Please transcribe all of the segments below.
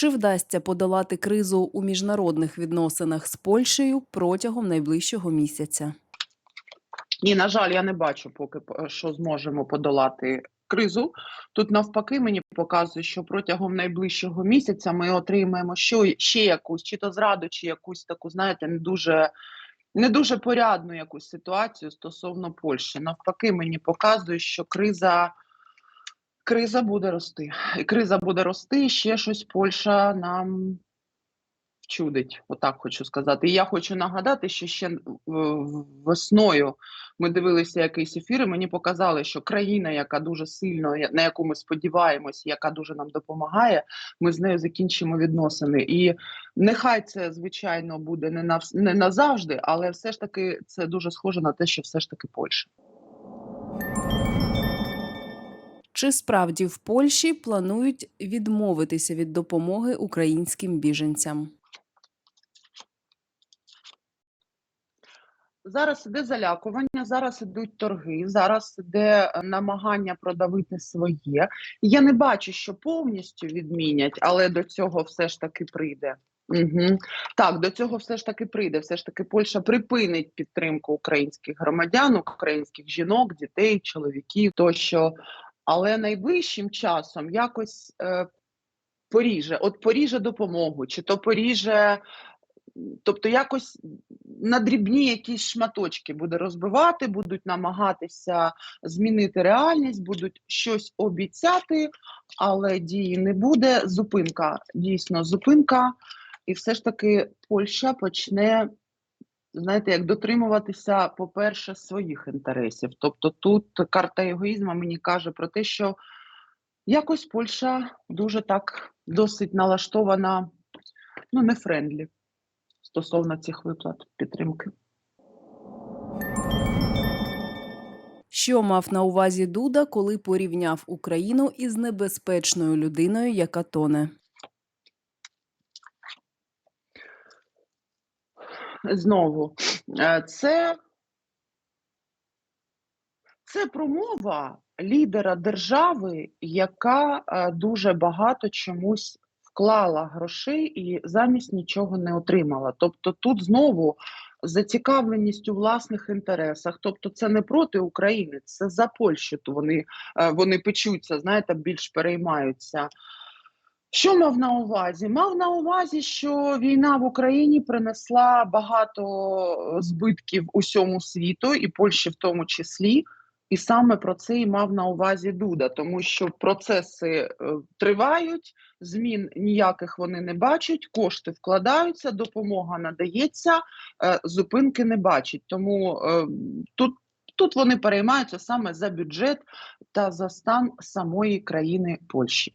Чи вдасться подолати кризу у міжнародних відносинах з Польщею протягом найближчого місяця? Ні, на жаль, я не бачу поки що зможемо подолати кризу. Тут навпаки мені показує, що протягом найближчого місяця ми отримаємо що ще якусь, чи то зраду, чи якусь таку, знаєте, не дуже. Не дуже порядну якусь ситуацію стосовно Польщі. Навпаки, мені показує, що криза, криза буде рости. І криза буде рости, і ще щось Польща нам вчудить. Отак хочу сказати. І я хочу нагадати, що ще е, весною ми дивилися якийсь ефір, і мені показали, що країна, яка дуже сильно, на яку ми сподіваємось, яка дуже нам допомагає, ми з нею закінчимо відносини. І нехай це, звичайно, буде не, на, не назавжди, але все ж таки це дуже схоже на те, що все ж таки Польща. Чи справді в Польщі планують відмовитися від допомоги українським біженцям? Зараз іде залякування, зараз ідуть торги, зараз іде е, намагання продавити своє. Я не бачу, що повністю відмінять, але до цього все ж таки прийде. Угу. Так, до цього все ж таки прийде. Все ж таки Польща припинить підтримку українських громадян, українських жінок, дітей, чоловіків тощо. Але найближчим часом якось е, поріже, от поріже допомогу, чи то поріже тобто якось на дрібні якісь шматочки буде розбивати, будуть намагатися змінити реальність, будуть щось обіцяти, але дії не буде. Зупинка, дійсно, зупинка, і все ж таки Польща почне. Знаєте, як дотримуватися, по-перше, своїх інтересів. Тобто тут карта егоїзму мені каже про те, що якось Польща дуже так досить налаштована, ну, не френдлі стосовно цих виплат підтримки. Що мав на увазі Дуда, коли порівняв Україну із небезпечною людиною, яка тоне? Знову, е, це, це промова лідера держави, яка е, дуже багато чомусь вклала грошей і замість нічого не отримала. Тобто тут знову зацікавленість у власних інтересах. Тобто, це не проти України, це за Польщу. Вони, е, вони печуться, знаєте, більш переймаються. Що мав на увазі? Мав на увазі, що війна в Україні принесла багато збитків усьому світу, і Польщі в тому числі. І саме про це і мав на увазі Дуда, тому що процеси е, тривають, змін ніяких вони не бачать, кошти вкладаються, допомога надається, е, зупинки не бачать. Тому е, тут, тут вони переймаються саме за бюджет та за стан самої країни Польщі.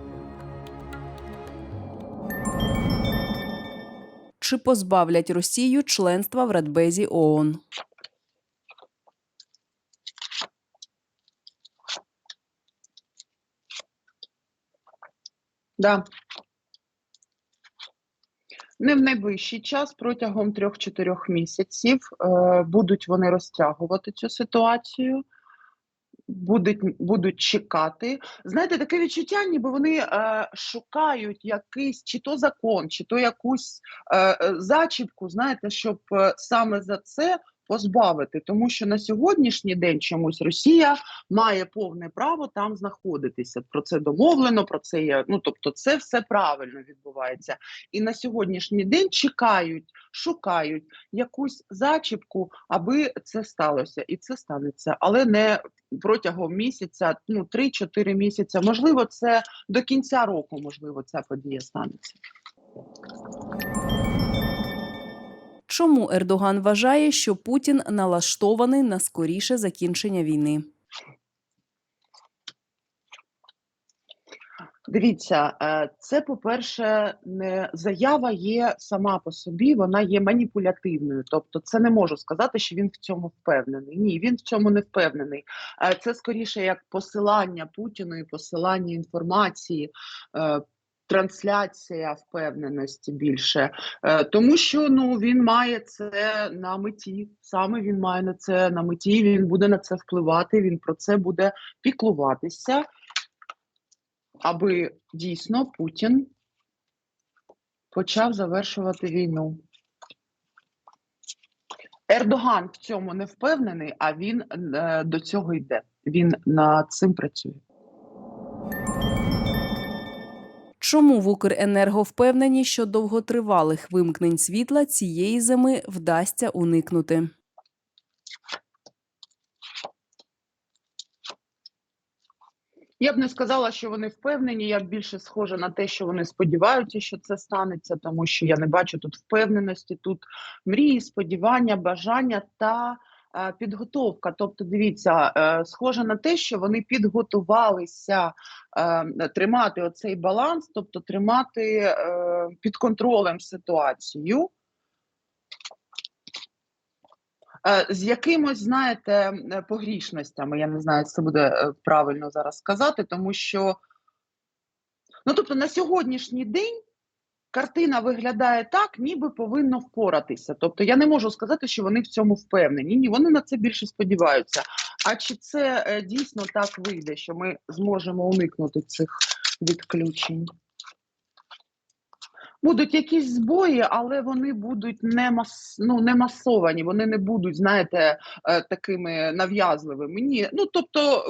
Чи позбавлять Росію членства в Радбезі ООН? Да. Не в найближчий час, протягом 3-4 місяців е, будуть вони розтягувати цю ситуацію, будуть, будуть чекати. Знаєте, таке відчуття, ніби вони е, шукають якийсь чи то закон, чи то якусь е, е, зачіпку, знаєте, щоб е, саме за це позбавити. Тому що на сьогоднішній день чомусь Росія має повне право там знаходитися. Про це домовлено, про це є. Ну тобто, це все правильно відбувається. І на сьогоднішній день чекають, шукають якусь зачіпку, аби це сталося, і це станеться, але не протягом місяця, ну 3-4 місяця. Можливо, це до кінця року, можливо, ця подія станеться. Чому Ердоган вважає, що Путін налаштований на скоріше закінчення війни? Дивіться, е, це, по-перше, не заява є сама по собі, вона є маніпулятивною. Тобто, це не можу сказати, що він в цьому впевнений. Ні, він в цьому не впевнений. Е, Це скоріше як посилання Путіну і посилання інформації. Трансляція впевненості більше, Е, тому що ну він має це на меті. Саме він має на це на меті. Він буде на це впливати. Він про це буде піклуватися аби дійсно Путін почав завершувати війну. Ердоган в цьому не впевнений, а він е, до цього йде. Він над цим працює. Чому в Укренерго впевнені, що довготривалих вимкнень світла цієї зими вдасться уникнути? Я б не сказала, що вони впевнені. Я б більше схожа на те, що вони сподіваються, що це станеться, тому що я не бачу тут впевненості, тут мрії, сподівання, бажання та підготовка. Тобто, дивіться, е, схоже на те, що вони підготувалися е, тримати оцей баланс, тобто тримати е, під контролем ситуацію. Е, З якимось, знаєте, е, погрішностями, я не знаю, це буде е, правильно зараз сказати, тому що, ну тобто, на сьогоднішній день картина виглядає так, ніби повинно впоратися. Тобто, я не можу сказати, що вони в цьому впевнені. Ні, вони на це більше сподіваються. А чи це е, дійсно так вийде, що ми зможемо уникнути цих відключень? Будуть якісь збої, але вони будуть не мас, ну, не масовані, вони не будуть, знаєте, е, такими нав'язливими. Ні, ну тобто.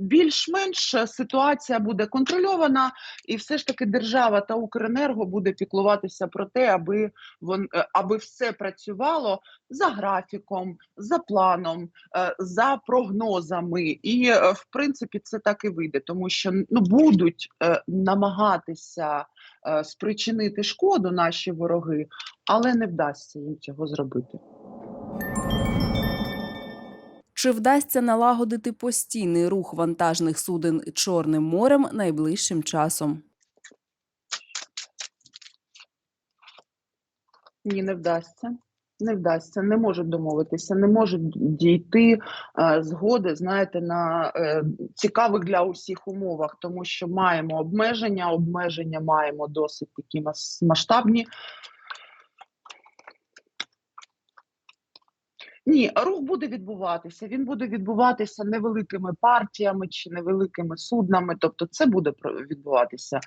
Більш-менш ситуація буде контрольована, і все ж таки держава та Укренерго буде піклуватися про те, аби вон, е, аби все працювало за графіком, за планом, е, за прогнозами. І е, в принципі це так і вийде, тому що ну будуть намагатися спричинити шкоду наші вороги, але не вдасться їм цього зробити. Чи вдасться налагодити постійний рух вантажних суден Чорним морем найближчим часом? Ні, не вдасться. Не вдасться, не можуть домовитися, не можуть дійти е, згоди, знаєте, на е, цікавих для усіх умовах, тому що маємо обмеження, обмеження маємо досить такі масштабні. Ні, рух буде відбуватися. Він буде відбуватися невеликими партіями чи невеликими суднами. Тобто, це буде відбуватися.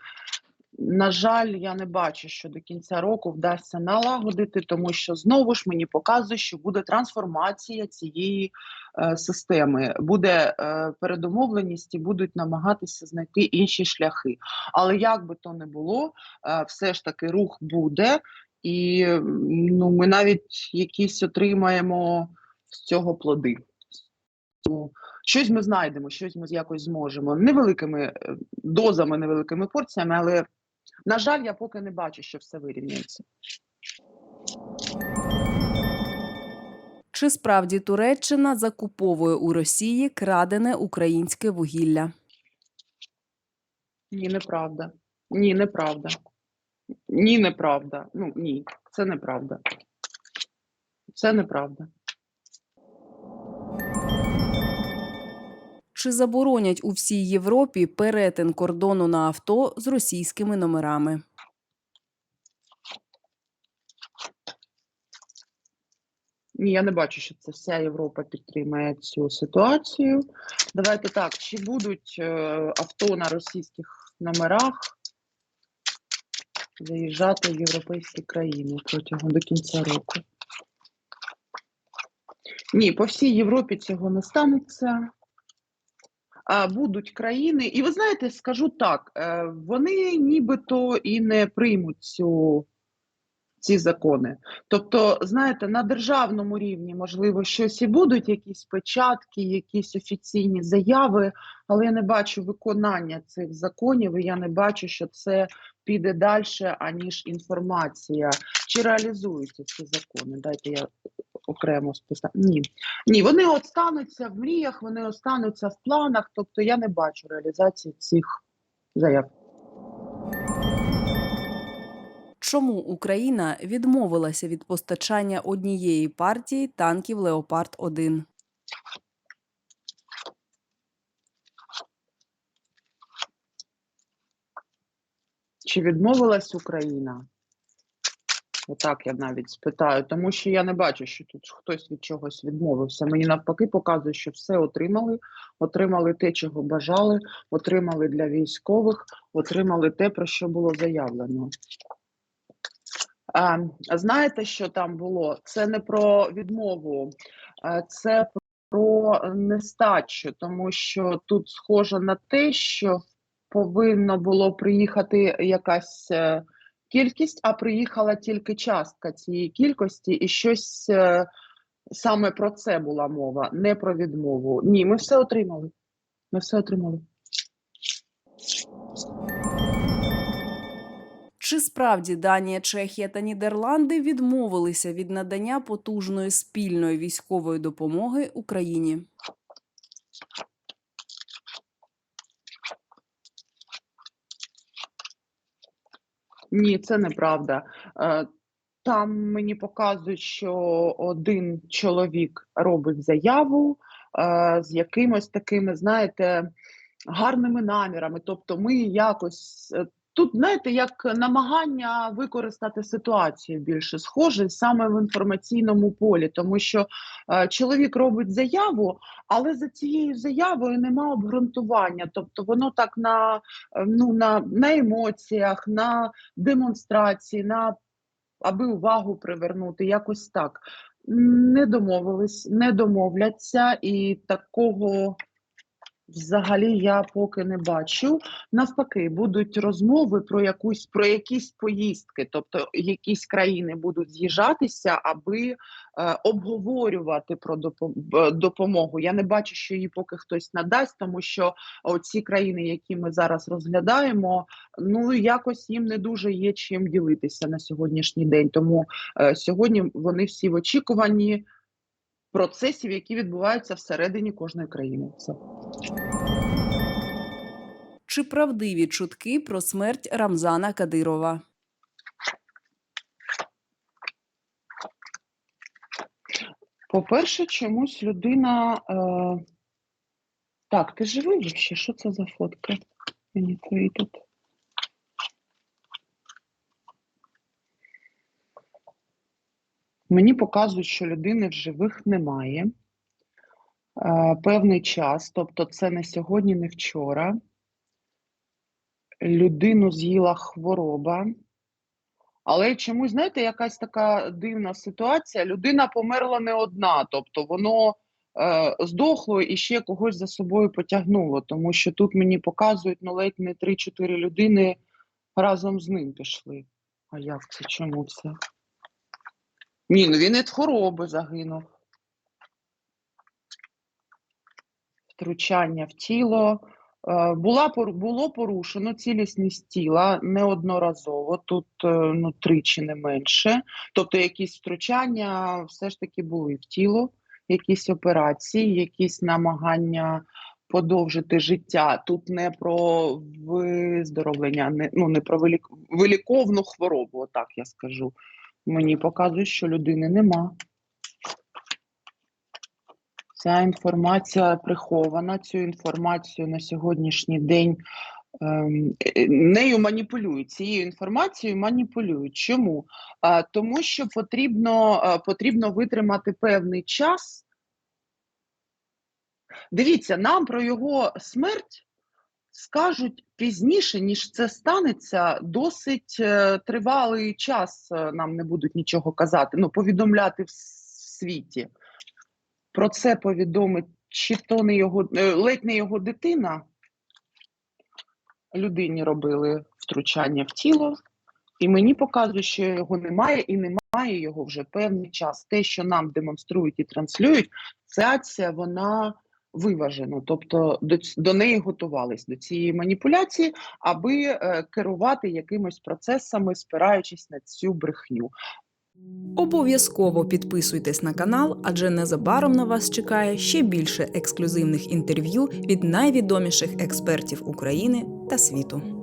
На жаль, я не бачу, що до кінця року вдасться налагодити, тому що знову ж мені показує, що буде трансформація цієї е, системи, буде е, передомовленість і будуть намагатися знайти інші шляхи. Але як би то не було, е, все ж таки рух буде, і ну, ми навіть якісь отримаємо з цього плоди. Ну, Щось ми знайдемо, щось ми якось зможемо. Невеликими е, дозами, невеликими порціями, але на жаль, я поки не бачу, що все вирівняється. Чи справді Туреччина закуповує у Росії крадене українське вугілля? Ні, неправда. Ні, неправда. Ні, неправда. Ну ні, це неправда. Це неправда. Чи заборонять у всій Європі перетин кордону на авто з російськими номерами? Ні, я не бачу, що це вся Європа підтримує цю ситуацію. Давайте так: чи будуть е, авто на російських номерах заїжджати в європейські країни протягом до кінця року? Ні, по всій Європі цього не станеться. А, будуть країни, і ви знаєте, скажу так: е, вони нібито і не приймуть цю, ці закони. Тобто, знаєте, на державному рівні, можливо, щось і будуть, якісь печатки, якісь офіційні заяви, але я не бачу виконання цих законів, і я не бачу, що це піде далі, аніж інформація. Чи реалізуються ці закони? Дайте я окремо спитаю. Ні, ні, вони остануться в мріях, вони остануться в планах. Тобто я не бачу реалізації цих заяв. Чому Україна відмовилася від постачання однієї партії танків Леопард 1 Чи відмовилась Україна? Отак я навіть спитаю, тому що я не бачу, що тут хтось від чогось відмовився. Мені навпаки показує, що все отримали, отримали те, чого бажали, отримали для військових, отримали те, про що було заявлено. А, знаєте, що там було? Це не про відмову, це про нестачу, тому що тут схоже на те, що повинно було приїхати якась е, кількість, а приїхала тільки частка цієї кількості, і щось е, саме про це була мова, не про відмову. Ні, ми все отримали. Ми все отримали. Чи справді Данія, Чехія та Нідерланди відмовилися від надання потужної спільної військової допомоги Україні? Ні, це неправда. Е, Там мені показують, що один чоловік робить заяву е, з якимось такими, знаєте, гарними намірами. Тобто, ми якось е, тут, знаєте, як намагання використати ситуацію більше схоже саме в інформаційному полі, тому що е, чоловік робить заяву, але за цією заявою нема обґрунтування. Тобто, воно так на, е, ну, на, на емоціях, на демонстрації, на аби увагу привернути, якось так. Не домовились, не домовляться, і такого взагалі я поки не бачу. Навпаки, будуть розмови про якусь про якісь поїздки, тобто якісь країни будуть з'їжджатися, аби е, обговорювати про допомогу. Я не бачу, що її поки хтось надасть, тому що ці країни, які ми зараз розглядаємо, ну якось їм не дуже є чим ділитися на сьогоднішній день. Тому е, сьогодні вони всі в очікуванні процесів, які відбуваються всередині кожної країни. Все. Чи правдиві чутки про смерть Рамзана Кадирова? По-перше, чомусь людина. Е... Так, ти живий взагалі? Що це за фотка? Мені твої тут. Мені показують, що людини в живих немає. Е, певний час, тобто це не сьогодні, не вчора. Людину з'їла хвороба. Але чомусь, знаєте, якась така дивна ситуація. Людина померла не одна, тобто воно е, здохло і ще когось за собою потягнуло, тому що тут мені показують ну, ледь не 3-4 людини разом з ним пішли. А як це? Чому це? Ні, ну він від хвороби загинув. Втручання в тіло. Е, Була, було порушено цілісність тіла неодноразово, тут е, ну, тричі не менше. Тобто якісь втручання все ж таки були в тіло, якісь операції, якісь намагання подовжити життя. Тут не про виздоровлення, не, ну, не про вилік, виліковну хворобу, отак я скажу. Мені показують, що людини нема. Ця інформація прихована. Цю інформацію на сьогоднішній день ем, е, нею маніпулюють. Цією інформацією маніпулюють. Чому? А, тому що потрібно, а, потрібно витримати певний час. Дивіться, нам про його смерть скажуть пізніше, ніж це станеться, досить е, тривалий час е, нам не будуть нічого казати, ну, повідомляти в світі. Про це повідомить чи то не його, е, ледь не його дитина. Людині робили втручання в тіло, і мені показують, що його немає, і немає його вже певний час. Те, що нам демонструють і транслюють, ця акція вона виважена. Тобто до, до неї готувались до цієї маніпуляції, аби е, керувати якимось процесами, спираючись на цю брехню. Обов'язково підписуйтесь на канал, адже незабаром на вас чекає ще більше ексклюзивних інтерв'ю від найвідоміших експертів України та світу.